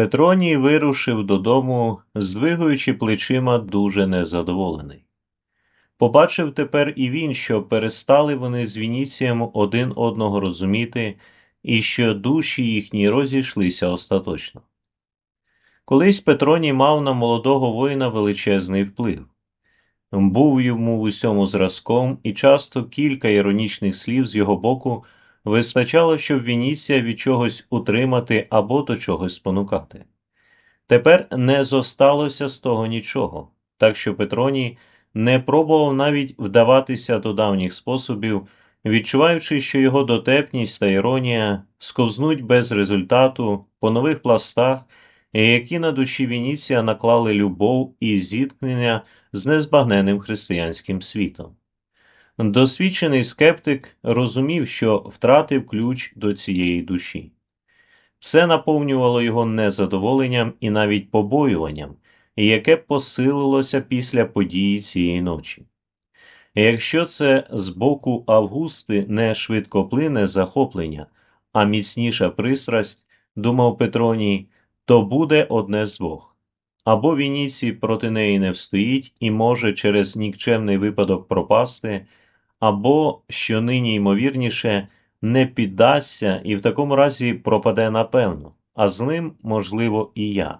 Петроній вирушив додому, здвигуючи плечима дуже незадоволений. Побачив тепер і він, що перестали вони з Вініцієм один одного розуміти, і що душі їхні розійшлися остаточно. Колись Петроній мав на молодого воїна величезний вплив. Був йому в усьому зразком, і часто кілька іронічних слів з його боку вистачало, щоб Вініція від чогось утримати або до чогось спонукати. Тепер не зосталося з того нічого, так що Петроній не пробував навіть вдаватися до давніх способів, відчуваючи, що його дотепність та іронія сковзнуть без результату по нових пластах, які на душі Вініція наклали любов і зіткнення з незбагненним християнським світом. Досвідчений скептик розумів, що втратив ключ до цієї душі. Це наповнювало його незадоволенням і навіть побоюванням, яке посилилося після події цієї ночі. Якщо це з боку Августи не швидкоплине захоплення, а міцніша пристрасть, думав Петроній, то буде одне з двох. Або Вініцій проти неї не встоїть і може через нікчемний випадок пропасти, або, що нині ймовірніше, не піддасться і в такому разі пропаде напевно, а з ним, можливо, і я.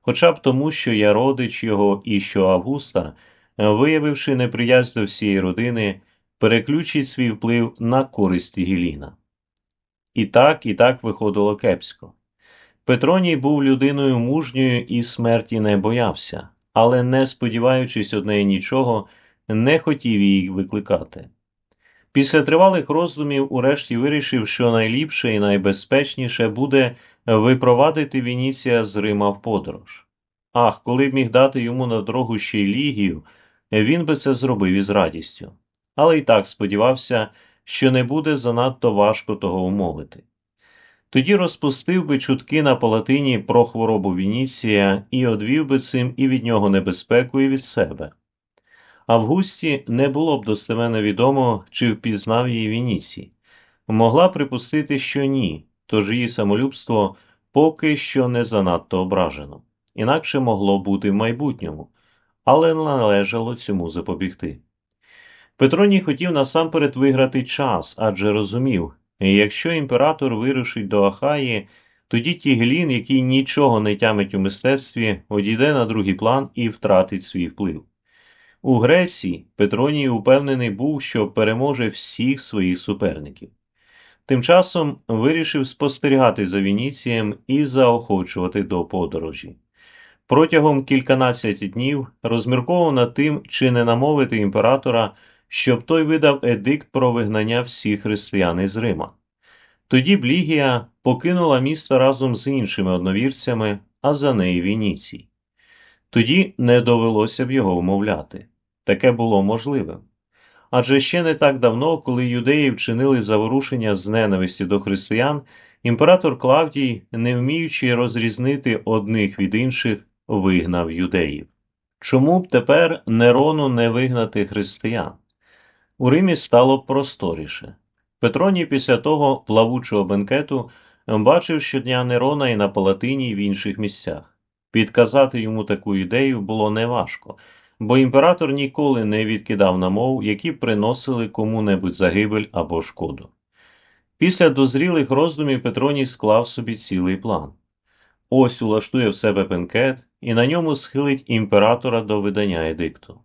Хоча б тому, що я родич його і що Августа, виявивши неприязнь до всієї родини, переключить свій вплив на користь Гіліна. І так, і так виходило кепсько. Петроній був людиною мужньою і смерті не боявся, але, не сподіваючись однеї нічого, не хотів її викликати. Після тривалих роздумів урешті вирішив, що найліпше і найбезпечніше буде випровадити Вініція з Рима в подорож. Ах, коли б міг дати йому на дорогу ще й лігію, він би це зробив із радістю, але й так сподівався, що не буде занадто важко того умовити. Тоді розпустив би чутки на палатині про хворобу Вініція і одвів би цим і від нього небезпеку, і від себе. Августі не було б достеменно відомо, чи впізнав її Вініцій. Могла припустити, що ні, тож її самолюбство поки що не занадто ображено, інакше могло бути в майбутньому, але належало цьому запобігти. Петроній хотів насамперед виграти час, адже розумів, якщо імператор вирушить до Ахаї, тоді Тіглін, який нічого не тямить у мистецтві, одійде на другий план і втратить свій вплив. У Греції Петроній упевнений був, що переможе всіх своїх суперників. Тим часом вирішив спостерігати за Вініцієм і заохочувати до подорожі. Протягом кільканадцяти днів розмірковував над тим, чи не намовити імператора, щоб той видав едикт про вигнання всіх християн із Рима. Тоді Блігія покинула місто разом з іншими одновірцями, а за нею Вініцій. Тоді не довелося б його вмовляти. Таке було можливим. Адже ще не так давно, коли юдеї вчинили заворушення з ненависті до християн, імператор Клавдій, не вміючи розрізнити одних від інших, вигнав юдеїв. Чому б тепер Нерону не вигнати християн? У Римі стало просторіше. Петроній після того плавучого бенкету бачив щодня Нерона і на Палатині, і в інших місцях. Підказати йому таку ідею було неважко, бо імператор ніколи не відкидав намов, які приносили кому-небудь загибель або шкоду. Після дозрілих роздумів Петроній склав собі цілий план. Ось улаштує в себе бенкет і на ньому схилить імператора до видання едикту.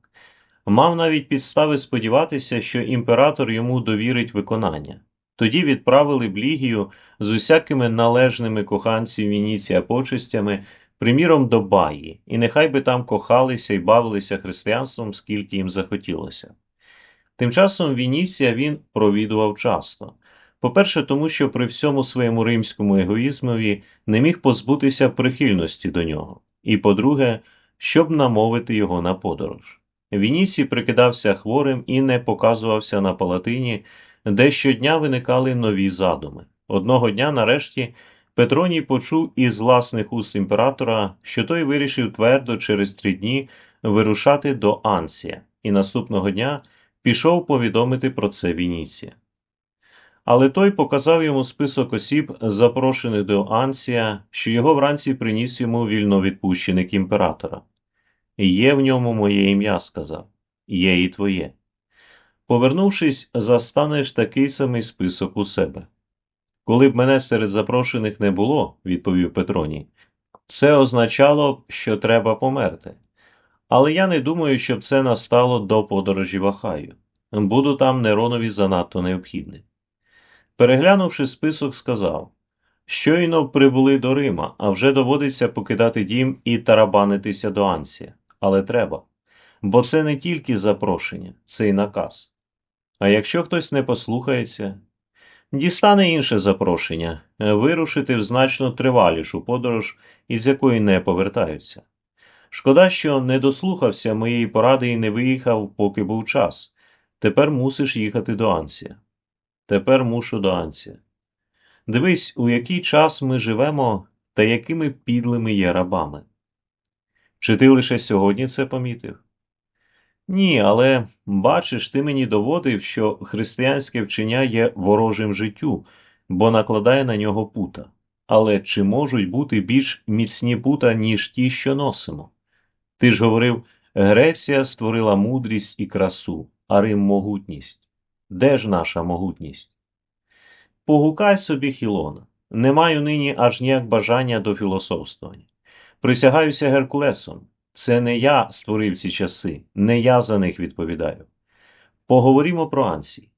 Мав навіть підстави сподіватися, що імператор йому довірить виконання. Тоді відправили б Лігію з усякими належними коханців Вініція почестями приміром, до Баї, і нехай би там кохалися і бавилися християнством, скільки їм захотілося. Тим часом Вініція він провідував часто. По-перше, тому що при всьому своєму римському егоїзмові не міг позбутися прихильності до нього, і по-друге, щоб намовити його на подорож. Вініцій прикидався хворим і не показувався на палатині, де щодня виникали нові задуми. Одного дня, нарешті, Петроній почув із власних уст імператора, що той вирішив твердо через три дні вирушати до Ансія, і наступного дня пішов повідомити про це Вініція. Але той показав йому список осіб, запрошених до Ансія, що його вранці приніс йому вільновідпущеник імператора. Є в ньому моє ім'я, сказав, є і твоє. Повернувшись, застанеш такий самий список у себе. Коли б мене серед запрошених не було, відповів Петроній, це означало б, що треба померти. Але я не думаю, щоб це настало до подорожі в Ахаю. Буду там Неронові занадто необхідним. Переглянувши список, сказав щойно прибули до Рима, а вже доводиться покидати дім і тарабанитися до Ансія. Але треба. Бо це не тільки запрошення, це й наказ. А якщо хтось не послухається, дістане інше запрошення вирушити в значно тривалішу подорож, із якої не повертаються. Шкода, що не дослухався моєї поради і не виїхав, поки був час. Тепер мусиш їхати до Ансія. Тепер мушу до Ансія. Дивись, у який час ми живемо та якими підлими є рабами. Чи ти лише сьогодні це помітив? Ні, але бачиш, ти мені доводив, що християнське вчення є ворожим життю, бо накладає на нього пута. Але чи можуть бути більш міцні пута, ніж ті, що носимо? Ти ж говорив, Греція створила мудрість і красу, а Рим могутність. Де ж наша могутність? Погукай собі Хілона. Не маю нині аж ніяк бажання до філософствування. Присягаюся Геркулесом. Це не я створив ці часи, не я за них відповідаю. Поговоримо про Ансій.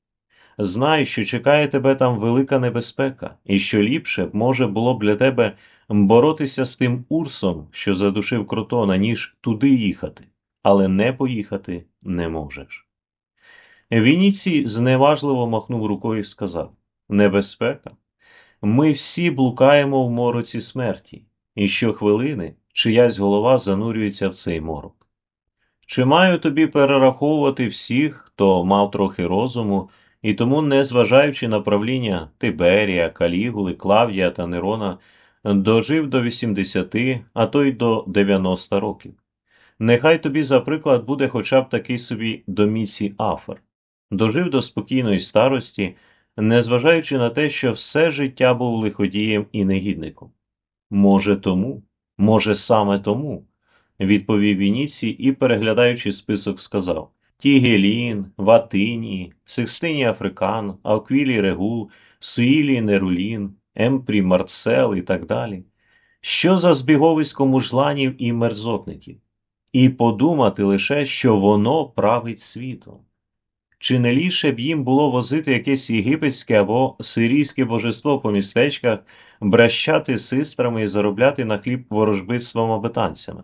Знай, що чекає тебе там велика небезпека, і що ліпше б може було б для тебе боротися з тим урсом, що задушив кротона, ніж туди їхати, але не поїхати не можеш. Вініцій зневажливо махнув рукою і сказав Небезпека? Ми всі блукаємо в мороці смерті, і щохвилини чиясь голова занурюється в цей морок. Чи маю тобі перераховувати всіх, хто мав трохи розуму, і тому, незважаючи на правління Тиберія, Калігули, Клавдія та Нерона, дожив до 80, а то й до 90 років. Нехай тобі, за приклад, буде хоча б такий собі доміці Афер. Дожив до спокійної старості, незважаючи на те, що все життя був лиходієм і негідником. Може, тому, може, саме тому, відповів Вініцій і, переглядаючи список, сказав Тігелін, Ватиній, Секстині Африкан, Аквілі Регул, Суїлі Нерулін, Емпрі Марцел і так далі. Що за збіговисько мужланів і мерзотників? І подумати лише, що воно править світом. Чи не ліше б їм було возити якесь єгипетське або сирійське божество по містечках, брещати систрами і заробляти на хліб ворожбитством або танцями?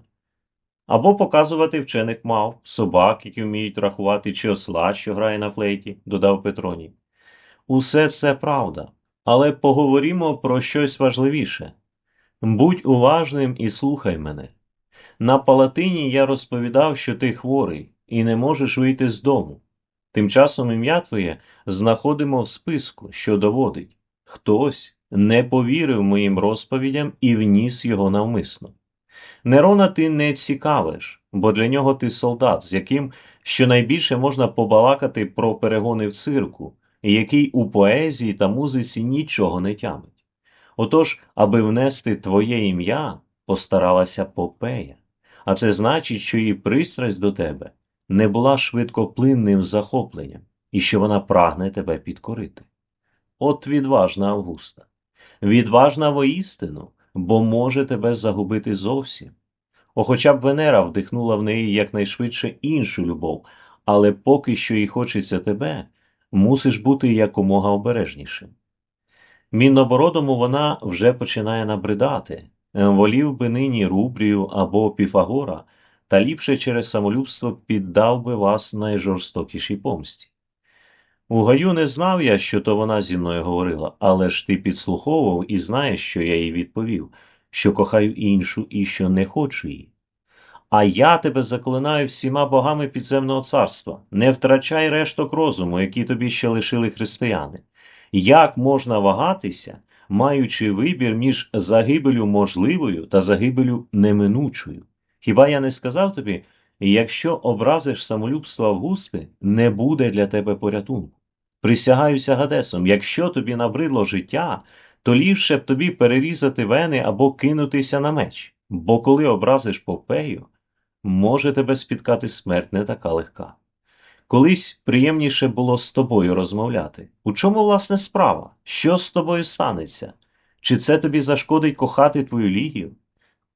Або показувати вчених мав, собак, які вміють рахувати, чи осла, що грає на флейті, додав Петроній. Усе це правда, але поговоримо про щось важливіше. Будь уважним і слухай мене. На палатині я розповідав, що ти хворий і не можеш вийти з дому. Тим часом ім'я твоє знаходимо в списку, що доводить хтось не повірив моїм розповідям і вніс його навмисно. Нерона ти не цікавиш, бо для нього ти солдат, з яким щонайбільше можна побалакати про перегони в цирку, який у поезії та музиці нічого не тямить. Отож, аби внести твоє ім'я, постаралася Попея, а це значить, що її пристрасть до тебе не була швидкоплинним захопленням і що вона прагне тебе підкорити. От відважна Августа, відважна воістину, бо може тебе загубити зовсім. О, хоча б Венера вдихнула в неї якнайшвидше іншу любов, але поки що їй хочеться тебе, мусиш бути якомога обережнішим. Мінобородому вона вже починає набридати, волів би нині Рубрію або Піфагора, та ліпше через самолюбство піддав би вас найжорстокішій помсті. У гаю не знав я, що то вона зі мною говорила, але ж ти підслуховував і знаєш, що я їй відповів, що кохаю іншу і що не хочу її. А я тебе заклинаю всіма богами підземного царства, не втрачай решток розуму, які тобі ще лишили християни. Як можна вагатися, маючи вибір між загибелю можливою та загибелю неминучою? Хіба я не сказав тобі, якщо образиш самолюбство Августи, не буде для тебе порятунку? Присягаюся Гадесом, якщо тобі набридло життя, то ліпше б тобі перерізати вени або кинутися на меч, бо коли образиш Попею, може тебе спіткати смерть не така легка. Колись приємніше було з тобою розмовляти. У чому, власне, справа? Що з тобою станеться? Чи це тобі зашкодить кохати твою лігію?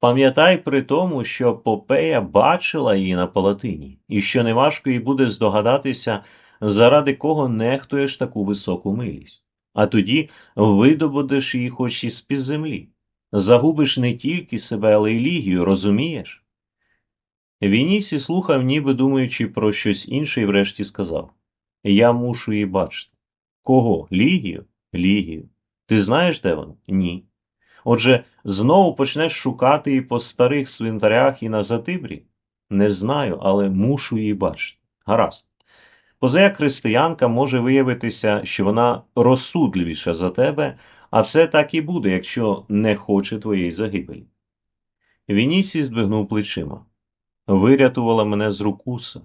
Пам'ятай при тому, що Попея бачила її на палатині, і що неважко їй буде здогадатися, заради кого нехтуєш таку високу милість. А тоді видобудеш її хоч із під землі. Загубиш не тільки себе, але й лігію, розумієш? Вініці слухав, ніби думаючи про щось інше, і врешті сказав Я мушу її бачити. Кого? Лігію? Лігію. Ти знаєш, де вона? Ні. Отже, знову почнеш шукати її по старих свинтарях і на затибрі? Не знаю, але мушу її бачити. Гаразд. Позаяк християнка може виявитися, що вона розсудливіша за тебе, а це так і буде, якщо не хоче твоєї загибелі. Вініцій здвигнув плечима. Вирятувала мене з рукуса.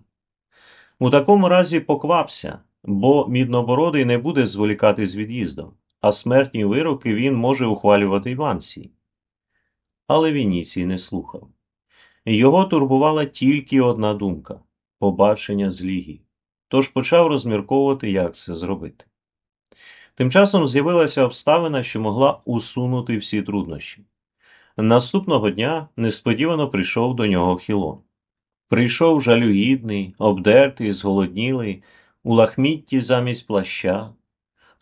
У такому разі поквапся, бо міднобородий не буде зволікати з від'їздом, а смертні вироки він може ухвалювати Іванції. Але Вініцій не слухав. Його турбувала тільки одна думка побачення з Лігії тож почав розмірковувати, як це зробити. Тим часом з'явилася обставина, що могла усунути всі труднощі. Наступного дня несподівано прийшов до нього Хілон. Прийшов жалюгідний, обдертий, зголоднілий, у лахмітті замість плаща.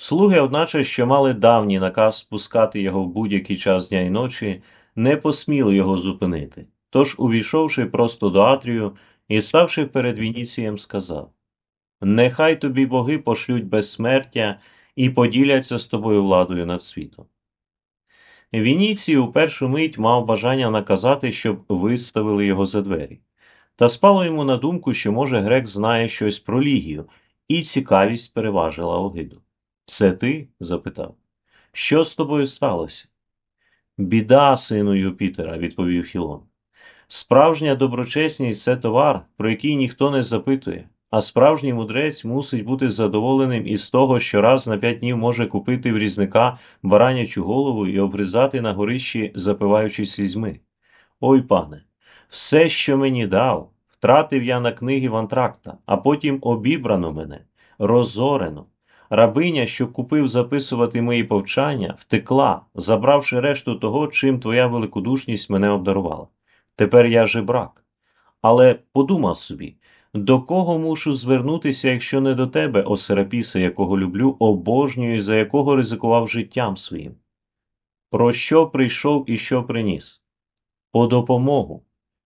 Слуги, одначе, що мали давній наказ спускати його в будь-який час дня й ночі, не посміли його зупинити. Тож, увійшовши просто до Атрію і ставши перед Вініцієм, сказав Нехай тобі боги пошлють безсмертя і поділяться з тобою владою над світом. Вініцій у першу мить мав бажання наказати, щоб виставили його за двері, та спало йому на думку, що, може, грек знає щось про лігію, і цікавість переважила огиду. Це ти? запитав. Що з тобою сталося? Біда, сину Юпітера, відповів Хілон. Справжня доброчесність це товар, про який ніхто не запитує. А справжній мудрець мусить бути задоволеним із того, що раз на п'ять днів може купити в різника баранячу голову і обрізати на горищі, запиваючи слізьми. Ой, пане, все, що мені дав, втратив я на книги в антракта, а потім обібрано мене, розорено. Рабиня, що купив записувати мої повчання, втекла, забравши решту того, чим твоя великодушність мене обдарувала. Тепер я жебрак. Але подумав собі. До кого мушу звернутися, якщо не до тебе, о Серапіса, якого люблю, обожнюю, за якого ризикував життям своїм? Про що прийшов і що приніс? По допомогу,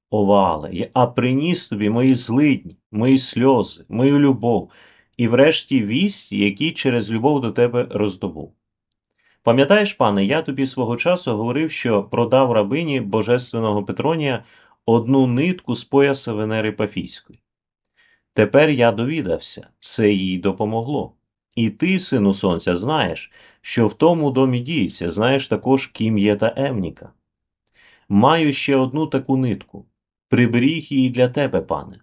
овале, а приніс тобі мої злидні, мої сльози, мою любов і, врешті, вісті, які через любов до тебе роздобув. Пам'ятаєш, пане, я тобі свого часу говорив, що продав рабині Божественного Петронія одну нитку з пояса Венери Пафійської. Тепер я довідався, це їй допомогло. І ти, сину сонця, знаєш, що в тому домі діється, знаєш також, ким є та Евніка. Маю ще одну таку нитку. Приберіг її для тебе, пане.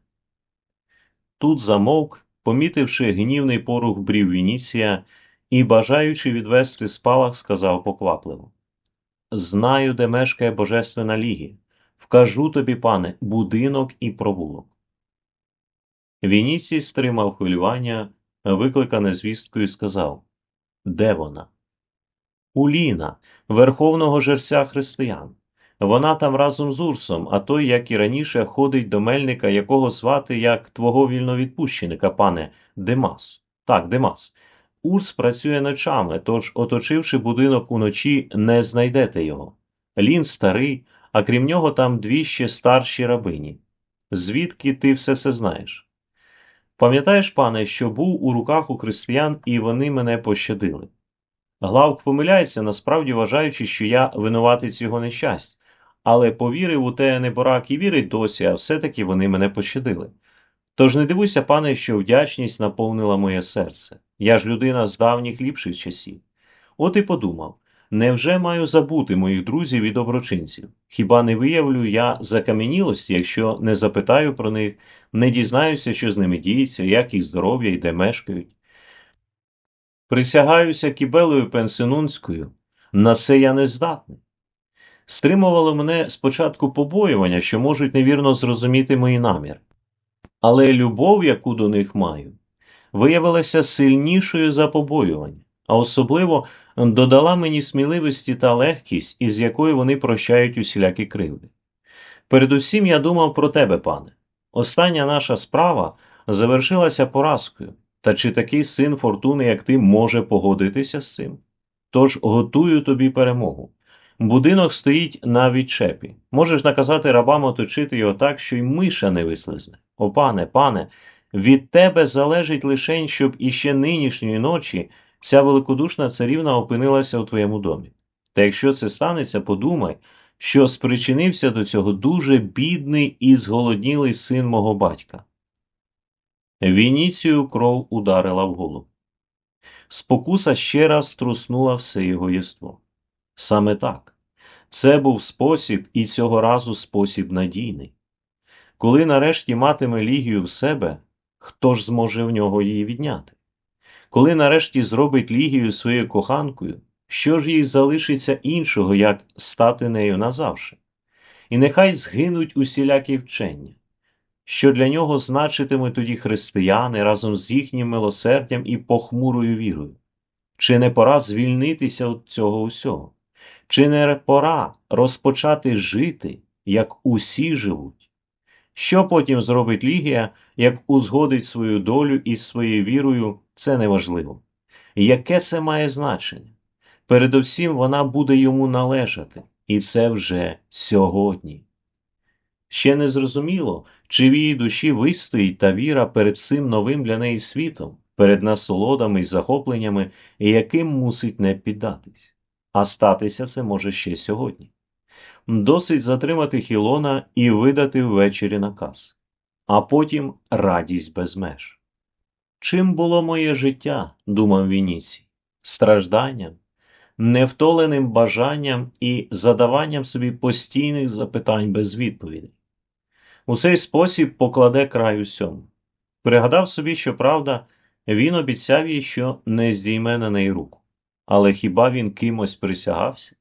Тут замовк, помітивши гнівний порух брів Вініція і, бажаючи відвести спалах, сказав поквапливо Знаю, де мешкає Божественна Лігі. Вкажу тобі, пане, будинок і провулок. Вініцій стримав хвилювання, викликане звісткою, і сказав Де вона? Уліна, верховного жерця християн. Вона там разом з Урсом, а той, як і раніше, ходить до мельника, якого звати як твого вільновідпущеника, пане Демас. Так, Демас. Урс працює ночами, тож, оточивши будинок уночі, не знайдете його. Лін старий, а крім нього там дві ще старші рабині. Звідки ти все це знаєш? Пам'ятаєш, пане, що був у руках у християн, і вони мене пощадили. Главк помиляється, насправді вважаючи, що я винуватець його нещасть, але повірив у те неборак і вірить досі, а все-таки вони мене пощадили. Тож не дивуйся, пане, що вдячність наповнила моє серце. Я ж людина з давніх ліпших часів. От і подумав невже маю забути моїх друзів і доброчинців? Хіба не виявлю я закам'янілості, якщо не запитаю про них, не дізнаюся, що з ними діється, як їх здоров'я і де мешкають? Присягаюся кібелою пенсинунською, на це я не здатний. Стримувало мене спочатку побоювання, що можуть невірно зрозуміти мої наміри. Але любов, яку до них маю, виявилася сильнішою за побоювання, а особливо додала мені сміливості та легкість, із якою вони прощають усілякі кривди. Передусім я думав про тебе, пане. Остання наша справа завершилася поразкою, та чи такий син фортуни, як ти, може погодитися з цим? Тож готую тобі перемогу. Будинок стоїть на відчепі. Можеш наказати рабам оточити його так, що й миша не вислизне. О, пане, пане, від тебе залежить лише, щоб іще нинішньої ночі ця великодушна царівна опинилася у твоєму домі. Та якщо це станеться, подумай, що спричинився до цього дуже бідний і зголоднілий син мого батька. Вініцію кров ударила в голову. Спокуса ще раз струснула все його єство. Саме так. Це був спосіб і цього разу спосіб надійний. Коли нарешті матиме лігію в себе, хто ж зможе в нього її відняти? Коли нарешті зробить лігію своєю коханкою, що ж їй залишиться іншого, як стати нею назавше? І нехай згинуть усілякі вчення, що для нього значитимуть тоді християни разом з їхнім милосердям і похмурою вірою. Чи не пора звільнитися від цього усього? Чи не пора розпочати жити, як усі живуть? Що потім зробить Лігія, як узгодить свою долю із своєю вірою, це неважливо. Яке це має значення? Передовсім вона буде йому належати, і це вже сьогодні. Ще не зрозуміло, чи в її душі вистоїть та віра перед цим новим для неї світом, перед насолодами й захопленнями, яким мусить не піддатись. А статися це може ще сьогодні. Досить затримати Хілона і видати ввечері наказ, а потім радість без меж. Чим було моє життя, думав Вініцій, стражданням, невтоленим бажанням і задаванням собі постійних запитань без відповідей. У цей спосіб покладе край усьому. Пригадав собі, що правда, він обіцяв їй, що не здійме на неї руку. Але хіба він кимось присягався?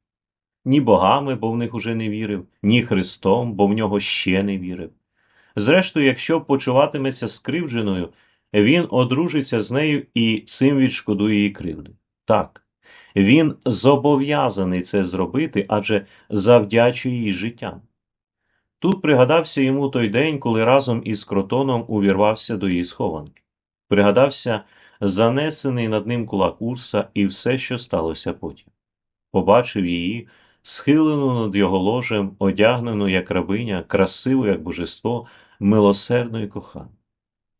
Ні богами, бо в них уже не вірив, ні Христом, бо в нього ще не вірив. Зрештою, якщо почуватиметься скривдженою, він одружиться з нею і цим відшкодує її кривди. Так, він зобов'язаний це зробити, адже завдячує їй життям. Тут пригадався йому той день, коли разом із кротоном увірвався до її схованки. Пригадався занесений над ним кулак Урса і все, що сталося потім. Побачив її, схилену над його ложем, одягнену, як рабиня, красиву, як божество, милосердну і кохану.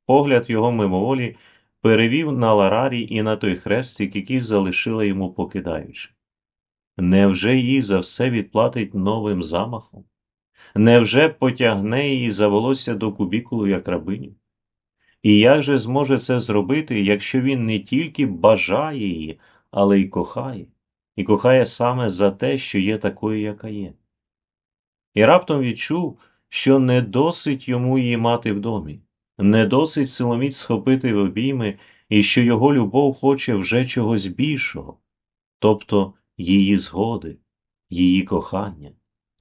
Погляд його мимоволі перевів на Ларарі і на той хрестик, який залишила йому покидаючи. Невже їй за все відплатить новим замахом? Невже потягне її за волосся до кубікулу, як рабиню? І як же зможе це зробити, якщо він не тільки бажає її, але й кохає, і кохає саме за те, що є такою, яка є? І раптом відчув, що не досить йому її мати в домі, не досить силоміць схопити в обійми, і що його любов хоче вже чогось більшого, тобто її згоди, її кохання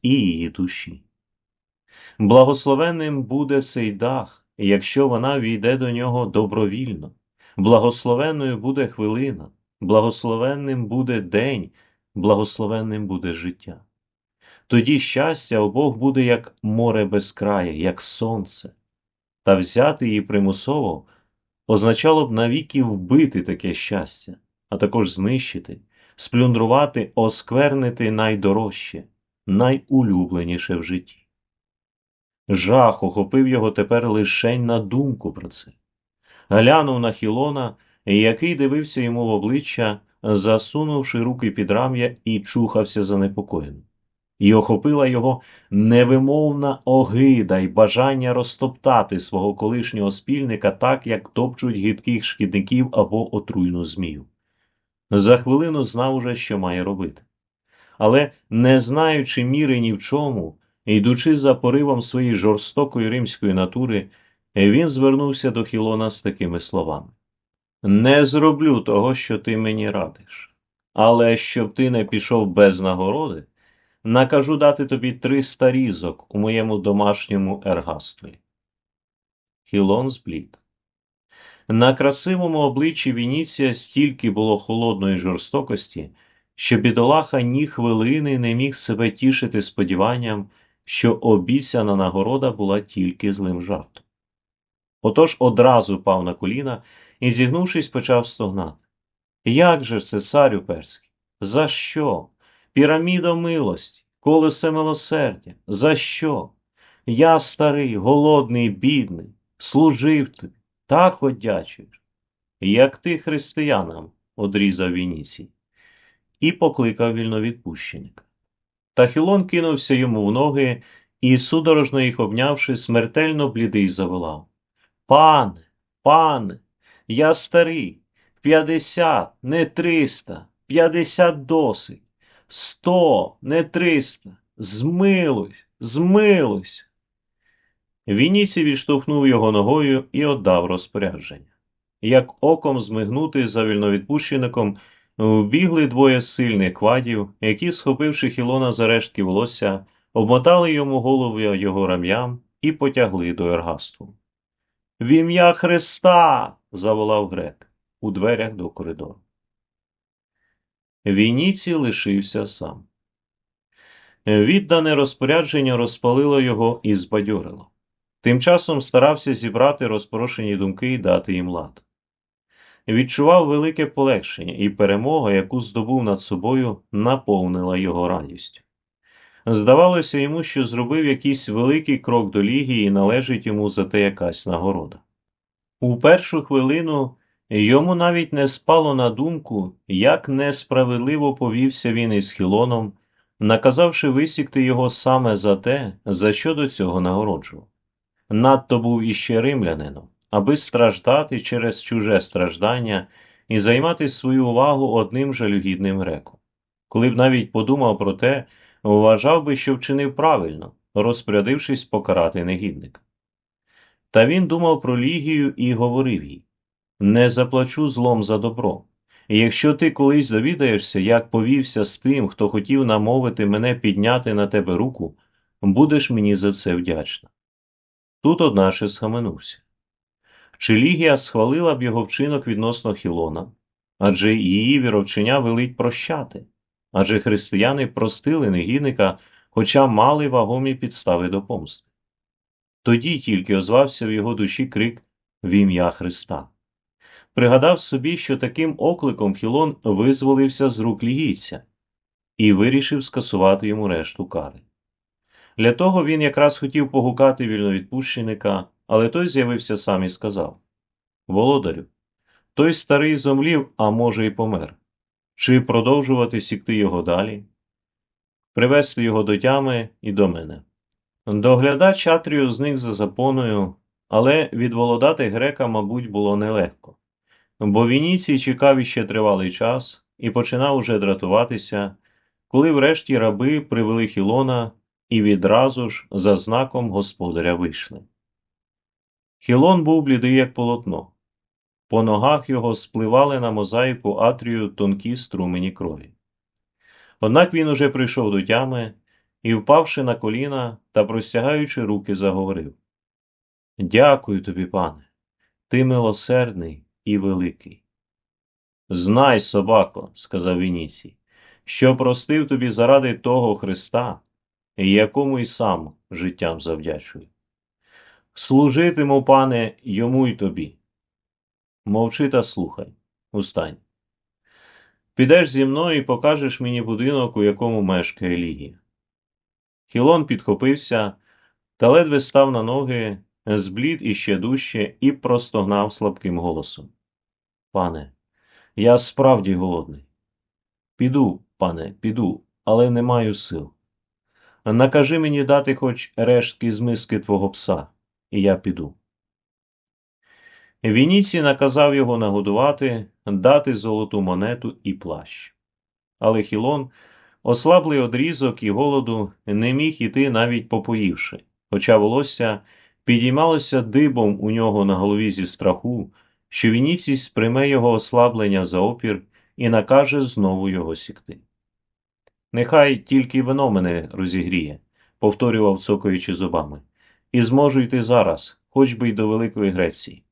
і її душі. Благословенним буде цей дах, якщо вона війде до нього добровільно, благословенною буде хвилина, благословенним буде день, благословенним буде життя. Тоді щастя обох буде як море безкрає, як сонце, та взяти її примусово означало б навіки вбити таке щастя, а також знищити, сплюндрувати, осквернити найдорожче, найулюбленіше в житті. Жах охопив його тепер лишень на думку про це. Глянув на Хілона, який дивився йому в обличчя, засунувши руки під рам'я і чухався занепокоєно. І охопила його невимовна огида й бажання розтоптати свого колишнього спільника так, як топчуть гидких шкідників або отруйну змію. За хвилину знав уже, що має робити. Але, не знаючи міри ні в чому, Йдучи за поривом своєї жорстокої римської натури, він звернувся до Хілона з такими словами Не зроблю того, що ти мені радиш. Але щоб ти не пішов без нагороди, накажу дати тобі триста різок у моєму домашньому ергастові. Хілон зблід. На красивому обличчі Вініція стільки було холодної жорстокості, що бідолаха ні хвилини не міг себе тішити сподіванням, що обіцяна нагорода була тільки злим жартом. Отож одразу пав на коліна і, зігнувшись, почав стогнати. Як же це, царю перський? За що? Піраміда милості, колесе милосердя. За що? Я старий, голодний, бідний, служив тобі, так ходячиш. Як ти християнам, одрізав Вініцій, і покликав вільновідпущеника. Та Хілон кинувся йому в ноги і, судорожно їх обнявши, смертельно блідий заволав. Пане, пане, я старий, п'ятдесят, не триста, п'ятдесят досить, сто, не триста. Змилуйся, змилуйся. Вініці відштовхнув його ногою і отдав розпорядження. Як оком змигнути за вільновідпущеником, вбігли двоє сильних квадів, які, схопивши хілона за рештки волосся, обмотали йому голову його рам'ям і потягли до ергасту. В ім'я Христа. заволав грек у дверях до коридору. Вініці лишився сам. Віддане розпорядження розпалило його і збадьорило. Тим часом старався зібрати розпорошені думки і дати їм лад. Відчував велике полегшення, і перемога, яку здобув над собою, наповнила його радістю. Здавалося йому, що зробив якийсь великий крок до ліги і належить йому за те якась нагорода. У першу хвилину йому навіть не спало на думку, як несправедливо повівся він із Хілоном, наказавши висікти його саме за те, за що до цього нагороджував. Надто був іще римлянином, аби страждати через чуже страждання і займати свою увагу одним жалюгідним греком. Коли б навіть подумав про те, вважав би, що вчинив правильно, розпорядившись покарати негідника. Та він думав про Лігію і говорив їй не заплачу злом за добро. І якщо ти колись довідаєшся, як повівся з тим, хто хотів намовити мене підняти на тебе руку, будеш мені за це вдячна. Тут, одначе, схаменувся. Чи Лігія схвалила б його вчинок відносно Хілона, адже її віровчення велить прощати, адже християни простили негідника, хоча мали вагомі підстави до помсти. Тоді тільки озвався в його душі крик в ім'я Христа. Пригадав собі, що таким окликом Хілон визволився з рук лігійця і вирішив скасувати йому решту кари. Для того він якраз хотів погукати вільновідпущеника, але той з'явився сам і сказав Володарю, той старий зомлів, а може, й помер. Чи продовжувати сікти його далі? Привести його до тями і до мене. Доглядач Атрію зник за запоною, але відволодати грека, мабуть, було нелегко. Бо Вініцій чекав іще тривалий час і починав уже дратуватися, коли врешті раби привели Хілона і відразу ж за знаком господаря вийшли. Хілон був блідий, як полотно. По ногах його спливали на мозаїку Атрію тонкі струмені крові. Однак він уже прийшов до тями і, впавши на коліна та простягаючи руки, заговорив Дякую тобі, пане, ти милосердний і великий. Знай, собако, сказав Вініцій, що простив тобі заради того Христа, якому й сам життям завдячую. Служитиму, пане, йому й тобі. Мовчи та слухай, устань. Підеш зі мною і покажеш мені будинок, у якому мешкає Лігія. Хілон підхопився та ледве став на ноги, зблід іще дужче і простогнав слабким голосом. Пане, я справді голодний. Піду, пане, піду, але не маю сил. Накажи мені дати хоч рештки з миски твого пса, і я піду. Вініці наказав його нагодувати, дати золоту монету і плащ. Але Хілон, ослаблий одрізок і голоду, не міг іти навіть попоївши, хоча волосся підіймалося дибом у нього на голові зі страху, що Вініцій сприйме його ослаблення за опір і накаже знову його сікти. Нехай тільки вино мене розігріє, повторював цокаючи зубами, і зможу йти зараз, хоч би й до Великої Греції.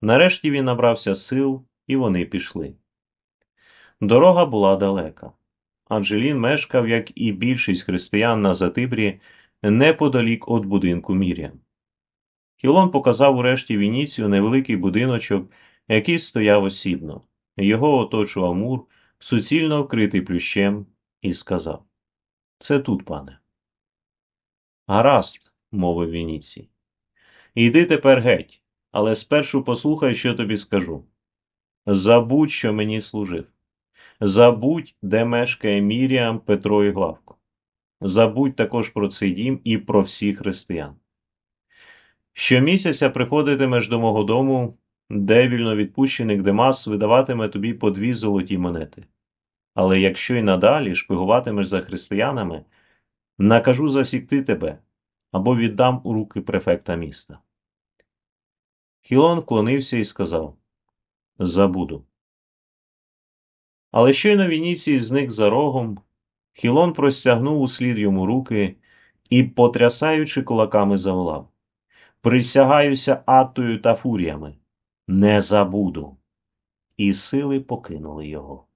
Нарешті він набрався сил, і вони пішли. Дорога була далека. Анджелін мешкав, як і більшість християн на Затибрі, неподалік від будинку Мір'ям. Хілон показав урешті Вініцію невеликий будиночок, який стояв осібно. Його оточував мур, суцільно вкритий плющем, і сказав Це тут, пане. Гаразд, мовив Вініцій. Йди тепер геть, але спершу послухай, що тобі скажу. Забудь, що мені служив. Забудь, де мешкає Міріам, Петро і Главко. Забудь також про цей дім і про всіх християн. Щомісяця приходитимеш до мого дому, де вільновідпущеник Демас видаватиме тобі по дві золоті монети. Але якщо й надалі шпигуватимеш за християнами, накажу засікти тебе або віддам у руки префекта міста. Хілон вклонився і сказав Забуду. Але щойно Вініцій зник за рогом, Хілон простягнув услід йому руки і, потрясаючи кулаками, заволав Присягаюся Аттою та фуріями. Не забуду. І сили покинули його.